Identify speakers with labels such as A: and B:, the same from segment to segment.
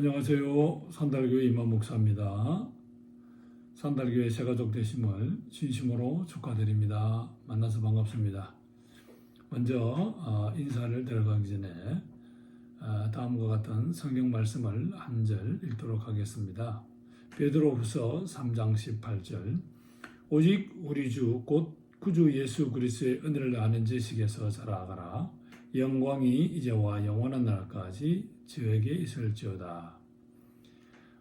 A: 안녕하세요. 산달교회 임한 목사입니다. 산달교회 새가족 되심을 진심으로 축하드립니다. 만나서 반갑습니다. 먼저 어, 인사를 들어가기 전에 어, 다음과 같은 성경 말씀을 한 절 읽도록 하겠습니다. 베드로후서 3장 18절 오직 우리 주 곧 구주 예수 그리스도의 은혜를 아는 지식에서 자라가라 영광이 이제와 영원한 날까지 저에게 있을지어다.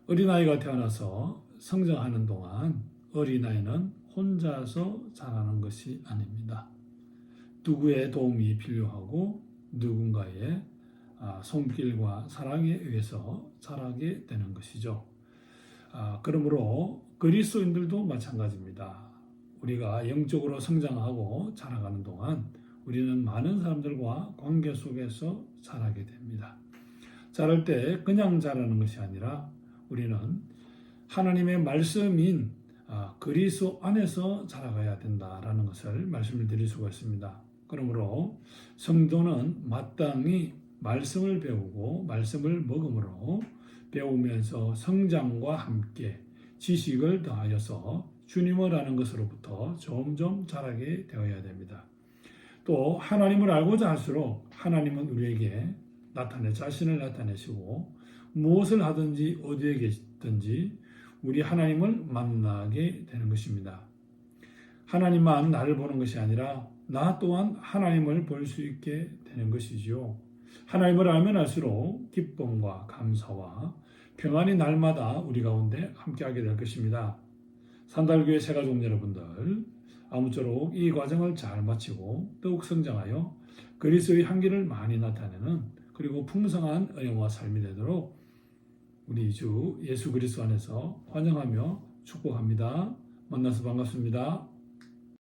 A: 어린아이가 태어나서 성장하는 동안 어린아이는 혼자서 자라는 것이 아닙니다. 누구의 도움이 필요하고 누군가의 아, 손길과 사랑에 의해서 자라게 되는 것이죠. 아, 그러므로 그리스도인들도 마찬가지입니다. 우리가 영적으로 성장하고 자라가는 동안 우리는 많은 사람들과 관계 속에서 자라게 됩니다. 자랄 때 그냥 자라는 것이 아니라 우리는 하나님의 말씀인 아, 그리스도 안에서 자라가야 된다라는 것을 말씀을 드릴 수가 있습니다. 그러므로 성도는 마땅히 말씀을 배우고 말씀을 먹음으로 배우면서 성장과 함께 지식을 더하여서 주님을 아는 것으로부터 점점 자라게 되어야 됩니다. 또 하나님을 알고자 할수록 하나님은 우리에게 나타내 자신을 나타내시고 무엇을 하든지 어디에 계시든지 우리 하나님을 만나게 되는 것입니다. 하나님만 나를 보는 것이 아니라 나 또한 하나님을 볼 수 있게 되는 것이지요. 하나님을 알면 알수록 기쁨과 감사와 평안이 날마다 우리 가운데 함께하게 될 것입니다. 산달교회 새가족 여러분들 아무쪼록 이 과정을 잘 마치고 더욱 성장하여 그리스도의 향기를 많이 나타내는 그리고 풍성한 은혜와 삶이 되도록 우리 주 예수 그리스도 안에서 환영하며 축복합니다. 만나서 반갑습니다.